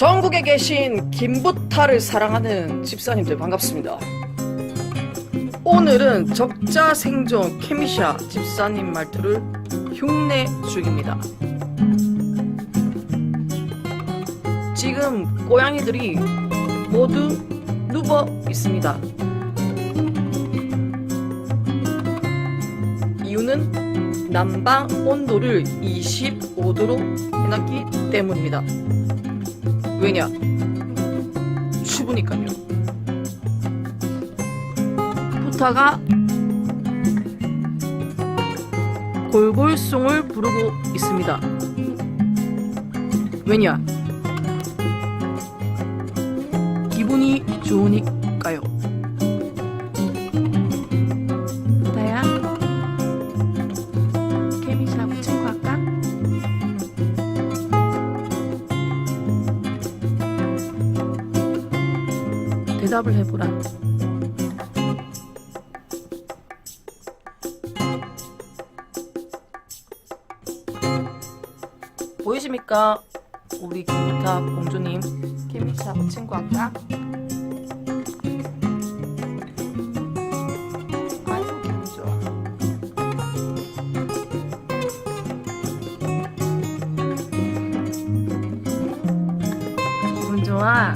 전국에 계신 김부타를 사랑하는 집사님들 반갑습니다. 오늘은 적자 생존 케미샤 집사님 말투를 흉내 중입니다. 지금 고양이들이 모두 누워 있습니다. 이유는 난방 온도를 25도로 해놨기 때문입니다. 왜냐? 추우니까요. 부타가 골골송을 부르고 있습니다. 왜냐? 기분이 좋으니까요. 대답을 해보라. 보이십니까? 우리 김부타 공주님 기분 좋아. 기분 좋아.